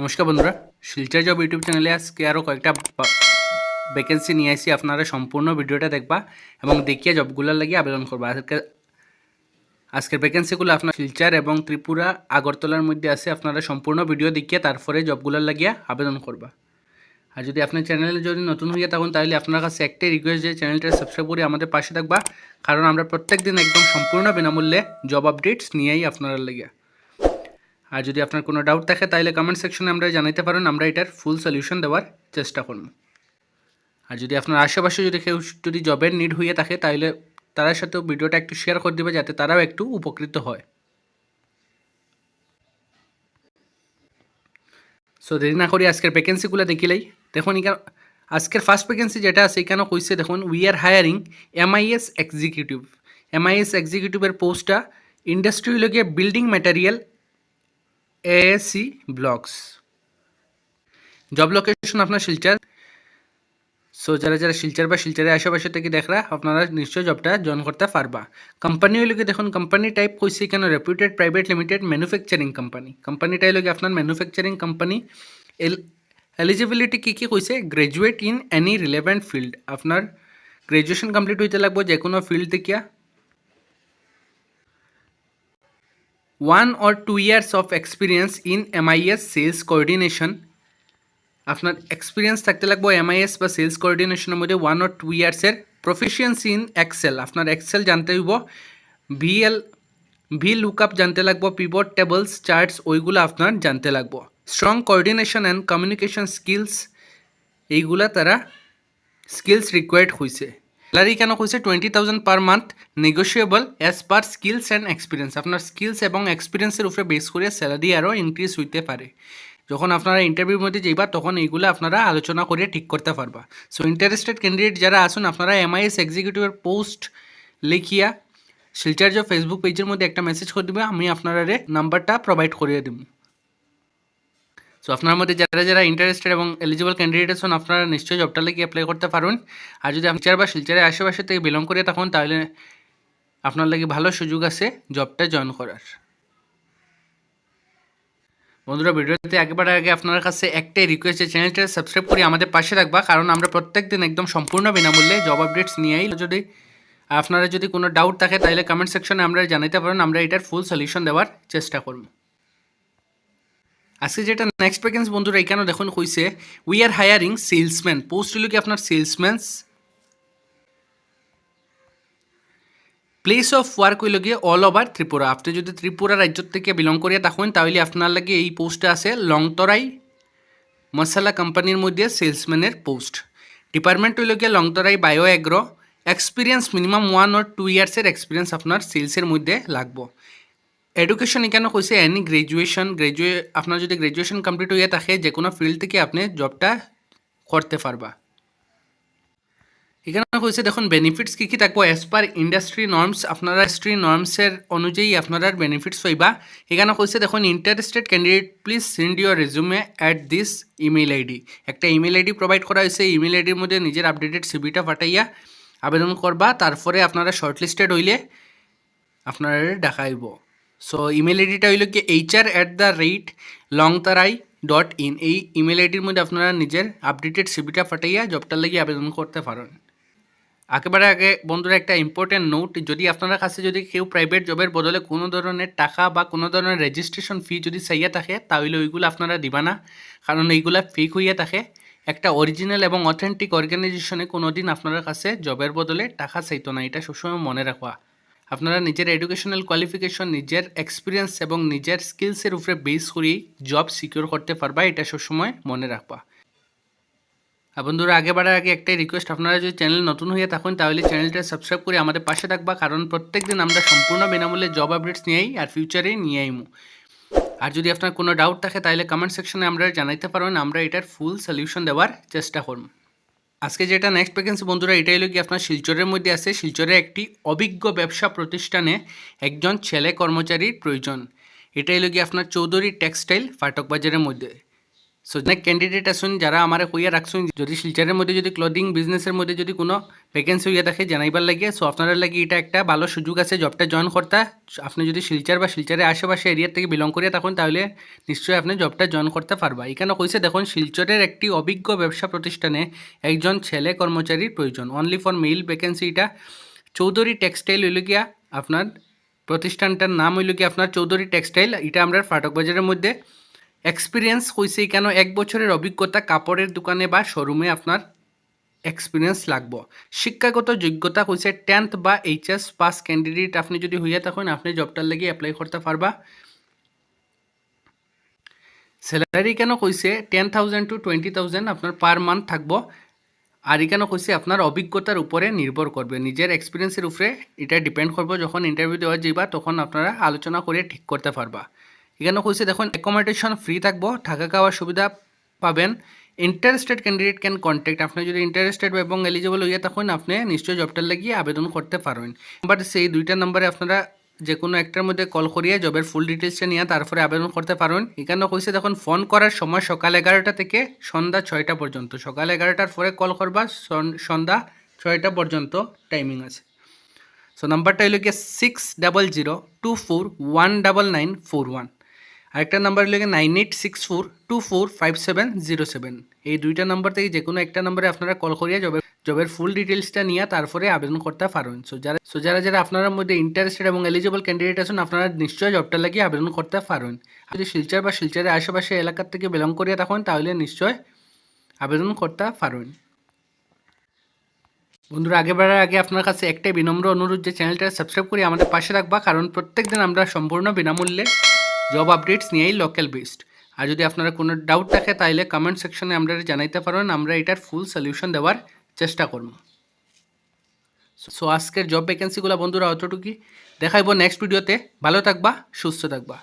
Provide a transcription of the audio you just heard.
নমস্কার বন্ধুরা, Silchar job YouTube চ্যানেলে আজকে আরও কয়েকটা ভ্যাকেন্সি নিয়ে আসি আপনারা সম্পূর্ণ ভিডিওটা দেখবা এবং দেখিয়ে জবগুলোর লাগিয়ে আবেদন করবা। আজকে, আজকের ভ্যাকেন্সিগুলো আপনার শিলচর এবং ত্রিপুরা, আগরতলার মধ্যে আছে। আপনারা সম্পূর্ণ ভিডিও দেখিয়ে তারপরে জবগুলোর লাগিয়ে আবেদন করবা। আর যদি আপনার চ্যানেলে যদি নতুন হয়ে থাকুন, তাহলে আপনার কাছে একটাই রিকোয়েস্ট যে চ্যানেলটা সাবস্ক্রাইব করে আমাদের পাশে থাকবা। কারণ আমরা প্রত্যেক দিন একদম সম্পূর্ণ বিনামূল্যে জব আপডেটস নিয়েই আপনারা লাগিয়ে। আর যদি আপনার কোনো ডাউট থাকে, তাহলে কমেন্ট সেকশনে আমরা জানাইতে পারেন আমরা এটার ফুল সলিউশন দেওয়ার চেষ্টা করব। আর যদি আপনার আশেপাশে যদি কেউ যদি জবের নিড হয়ে থাকে, তাহলে তার সাথেও ভিডিওটা একটু শেয়ার করে দেবে, যাতে তারাও একটু উপকৃত হয়। সো দেরি না করি আজকের ভ্যাকেন্সিগুলো দেখিলেই। দেখুন, এখানে আজকের ফার্স্ট ভ্যাকেন্সি যেটা আছে এখানে কইছে, দেখুন we are hiring MIS executive MIS এক্সিকিউটিভের পোস্টটা ইন্ডাস্ট্রি লগে building material ASC blocks job location আপনার শিলচর। সো যারা যারা শিলচর বা শিলচরের আশেপাশে থেকে দেখরা, আপনারা নিশ্চয়ই জবটা জয়েন করতে পারবা। কোম্পানি হইলে দেখুন কোম্পানি টাইপ কইছে কেন? Reputed private limited manufacturing company কোম্পানিটা হইলে আপনার ম্যানুফ্যাকচারিং কোম্পানি এল এলিজিবিলিটি কী কী কইছে? Graduate in any relevant field আপনার গ্রাজুয়েশন কমপ্লিট হইতে লাগবো যে কোনো ফিল্ড দেখিয়া। One or two years of experience in MIS sales coordination আপনার এক্সপিরিয়েন্স থাকতে লাগবে এমআইএস বা সেলস কোঅর্ডিনেশনের মধ্যে ওয়ান অর টু ইয়ার্সের প্রফিসিয়েন্সি ইন এক্সেল আপনার এক্সেল জানতে হইব ভিএল ভি লুকআপ জানতে লাগবো পিবোর্ড টেবলস চার্টস ওইগুলো আপনার জানতে লাগবো। Strong coordination and communication skills এইগুলা তারা স্কিলস রিকোয়ার্ড হয়েছে স্যালারি কেন কইছে? Twenty thousand per month negotiable as per skills and experience আপনার স্কিলস এবং এক্সপিরিয়েন্সের উপরে বেস করে স্যালারি আরও ইনক্রিজ হইতে পারে। যখন আপনারা ইন্টারভিউর মধ্যে যাইবা, তখন এইগুলো আপনারা আলোচনা করে ঠিক করতে পারবা। সো ইন্টারেস্টেড ক্যান্ডিডেট যারা আসুন, আপনারা এমআইএস এক্সিকিউটিভের পোস্ট লিখিয়া শিলচার যে ফেসবুক পেজের মধ্যে একটা মেসেজ করে দেবে, আমি আপনারা নাম্বারটা প্রোভাইড করিয়ে দেবো সো আপনার মধ্যে যারা যারা ইন্টারেস্টেড এবং এলিজিবল ক্যান্ডিডেট আছেন আপনারা নিশ্চয়ই জবটা লাগিয়ে অ্যাপ্লাই করতে পারুন। আর যদি শিলচর বা শিলচারের আশেপাশে থেকে বিলং করে থাকুন, তাহলে আপনার লাগে ভালো সুযোগ আছে জবটা জয়েন করার। বন্ধুরা, ভিডিওতে একবার আগে আপনার কাছে একটাই রিকোয়েস্ট চ্যানেলটা সাবস্ক্রাইব করে আমাদের পাশে রাখবা, কারণ আমরা প্রত্যেক দিন একদম সম্পূর্ণ বিনামূল্যে জব আপডেটস নিয়েই যদি আপনারা যদি কোনো ডাউট থাকে, তাহলে কমেন্ট সেকশনে আমরা জানাতে পারেন, আমরা এটার ফুল সলিউশন দেওয়ার চেষ্টা করব। আজকে যেটা নেক্সট ভ্যাকেন্স বন্ধুরা এখানে দেখুন কইছে we are hiring salesman post হলো কি আপনার সেলসম্যানস প্লেস অফ ওয়ার্ক হইল গিয়ে অল ওভার ত্রিপুরা। আপনি যদি ত্রিপুরা রাজ্য থেকে বিলং করিয়া থাকুন, তাহলে আপনার লাগে এই পোস্টে আছে লংতরাই মশালা কোম্পানির মধ্যে সেলসম্যানের পোস্ট ডিপার্টমেন্ট হইল গিয়ে Longtarai bio agro experience minimum one or two ইয়ার্সের experience আপনার সেলসের মধ্যে লাগবো। এডুকেশন এখানে কৈছে এনি গ্রেজুয়েশন গ্রেজুয়ে আপনার যদি গ্রেজুয়েশন কমপ্লিট হয়ে থাকে যে কোনো ফিল্ড থেকে আপনি জবটা করতে পারবা এখানে কইছে দেখুন বেনিফিটস কী কী থাকব? অ্যাজ পার ইন্ডাস্ট্রি নর্মস আপনারা ইন্ডাস্ট্রি নর্মসের অনুযায়ী আপনারা বেনিফিটস পাইবা। এখানে কইছে দেখুন interested candidate please send your resume at this email ID একটা ইমেল আইডি প্রোভাইড করা হয়েছে ইমেল আইডির মধ্যে নিজের আপডেটেড সিবিটা পাঠাইয়া আবেদন করবা তারপরে আপনারা শর্টলিস্টেড হইলে আপনারা দেখাইব। সো ইমেল আইডিটা হইল কি HR at the rate Longtarai dot in এই ইমেল আইডির মধ্যে আপনারা নিজের আপডেটেড সিবিটা ফাটাইয়া জবটার লাগি আবেদন করতে পারেন। একেবারে আগে বন্ধুরা একটা ইম্পর্টেন্ট নোট যদি আপনার কাছে যদি কেউ প্রাইভেট জবের বদলে কোনো ধরনের টাকা বা কোনো ধরনের রেজিস্ট্রেশন ফি যদি চাইয়া থাকে, তাহলে ওইগুলো আপনারা দিবা না। কারণ এইগুলা ফেক হইয়া থাকে। একটা অরিজিনাল এবং অথেন্টিক অর্গানাইজেশনে কোনো দিন আপনার কাছে জবের বদলে টাকা চাইতো না। এটা সবসময় মনে রাখবা। আপনারা নিজের এডুকেশনাল কোয়ালিফিকেশন নিজের এক্সপিরিয়েন্স এবং নিজের স্কিলসের উপরে বেস করেই জব সিকিউর করতে পারবা, এটা সবসময় মনে রাখবা। বন্ধুরা, আগে বাড়ার আগে একটাই রিকোয়েস্ট আপনারা যদি চ্যানেল নতুন হয়ে থাকুন, তাহলে চ্যানেলটা সাবস্ক্রাইব করে আমাদের পাশে থাকবা, কারণ প্রত্যেক দিন আমরা সম্পূর্ণ বিনামূল্যে জব আপডেটস নিয়েই আর ফিউচারে নিয়ে আইমু। আর যদি আপনার কোনো ডাউট থাকে, তাহলে কমেন্ট সেকশনে আমরা জানাইতে পারবেন আমরা এটার ফুল সলিউশন দেওয়ার চেষ্টা করব আজকে যেটা নেক্সট ভ্যাকেন্সি বন্ধুরা এটাই হলো কি আপনার শিলচরের মধ্যে আছে। শিলচরের একটি অভিজ্ঞ ব্যবসা প্রতিষ্ঠানে একজন ছেলে কর্মচারীর প্রয়োজন। এটাই হলো কি আপনার চৌধুরী টেক্সটাইল ফাটক বাজারের মধ্যে। সো অনেক ক্যান্ডিডেট আসুন যারা আমার কইয়া রাখছেন, যদি শিলচারের মধ্যে, যদি ক্লদিং বিজনেসের মধ্যে যদি কোনো ভ্যাকেন্সি হইয়া থাকে, জানাইবার লাগে সো আপনারা লাগে এটা একটা ভালো সুযোগ আছে জবটা জয়েন করতে। আপনি যদি শিলচার বা শিলচারের আশেপাশে এরিয়ার থেকে বিলং করিয়া থাকুন, তাহলে নিশ্চয়ই আপনি জবটা জয়েন করতে পারবা। এখানে কইছে, দেখুন, শিলচরের একটি অভিজ্ঞ ব্যবসা প্রতিষ্ঠানে একজন ছেলে কর্মচারীর প্রয়োজন। অনলি ফর মেইল ভ্যাকেন্সি এটা। চৌধুরী টেক্সটাইল হইল গিয়া আপনার প্রতিষ্ঠানটার নাম হইল কি আপনার চৌধুরী টেক্সটাইল এটা আমরা ফাটক বাজারের মধ্যে এক্সপিরিয়েন্স হয়েছে কেন এক বছরের অভিজ্ঞতা কাপড়ের দোকানে বা শোরুমে আপনার এক্সপিরিয়েন্স লাগবো? শিক্ষাগত যোগ্যতা হয়েছে টেন্থ বা এইচএস পাস ক্যান্ডিডেট আপনি যদি হইয়া থাকেন, আপনি জবটার লাগি এপ্লাই করতে পারবা। স্যালারি কেন কইছে ten thousand to twenty thousand আপনার পার মান্থ থাকব। আর এখানে কইছে আপনার অভিজ্ঞতার উপরে নির্ভর করবে। নিজের এক্সপিরিয়েন্সের উপরে এটা ডিপেন্ড করবে। যখন ইন্টারভিউ দেওয়া যাইবা, তখন আপনারা আলোচনা করে ঠিক করতে পারবা। এখানে কইছে, দেখুন অ্যাকোমোডেশন ফ্রি থাকব, থাকা খাওয়ার সুবিধা পাবেন। ইন্টারেস্টেড ক্যান্ডিডেট ক্যান কন্ট্যাক্ট আপনি যদি ইন্টারেস্টেড এবং এলিজিবল হইয়া তখন আপনি নিশ্চয়ই জবটার লাগিয়ে আবেদন করতে পারবেন। বাট সেই দুইটা নম্বরে আপনারা যে কোনো একটার মধ্যে কল করিয়ে জবের ফুল ডিটেলসটা নিয়ে তারপরে আবেদন করতে পারবেন। এখানে কইছে, দেখুন ফোন করার সময় সকাল এগারোটা থেকে সন্ধ্যা ছয়টা পর্যন্ত। সকাল এগারোটার পরে কল করবা সন্ধ্যা ছয়টা পর্যন্ত টাইমিং আছে। সো নাম্বারটা হইল গিয়ে six double zero two four one double nine four one আরেকটা নাম্বার গিয়ে nine eight six four two four five seven zero seven এই দুইটা নাম্বার থেকে যে কোনো একটা নাম্বারে আপনারা কল করিয়া জবের জবের ফুল ডিটেলসটা নিয়ে তারপরে আবেদন করতে পারবেন সো যারা সো যারা যারা আপনার মধ্যে ইন্টারেস্টেড এবং এলিজিবল ক্যান্ডিডেট আছেন, আপনারা নিশ্চয়ই জবটা লাগিয়ে আবেদন করতে পারবেন যদি শিলচর বা শিলচরের আশেপাশে এলাকার থেকে বিলং করিয়া থাকেন, তাহলে নিশ্চয় আবেদন করতে পারবেন বন্ধুরা, আগে বাড়ার আগে আপনার কাছে একটাই বিনম্র অনুরোধ যে চ্যানেলটা সাবস্ক্রাইব করে আমাদের পাশে রাখবা, কারণ প্রত্যেকদিন আমরা সম্পূর্ণ বিনামূল্যে জব আপডেটস নিয়েই লোকাল বেসড আর যদি আপনারা কোনো ডাউট থাকে তাহলে কমেন্ট সেকশনে আমরা জানাইতে পারেন আমরা এটার ফুল সলিউশন দেওয়ার চেষ্টা করব। সো আজকের জব ভ্যাকেন্সিগুলো বন্ধুরা অতটুকুই। দেখাইব নেক্সট ভিডিওতে ভালো থাকবা, সুস্থ থাকবা।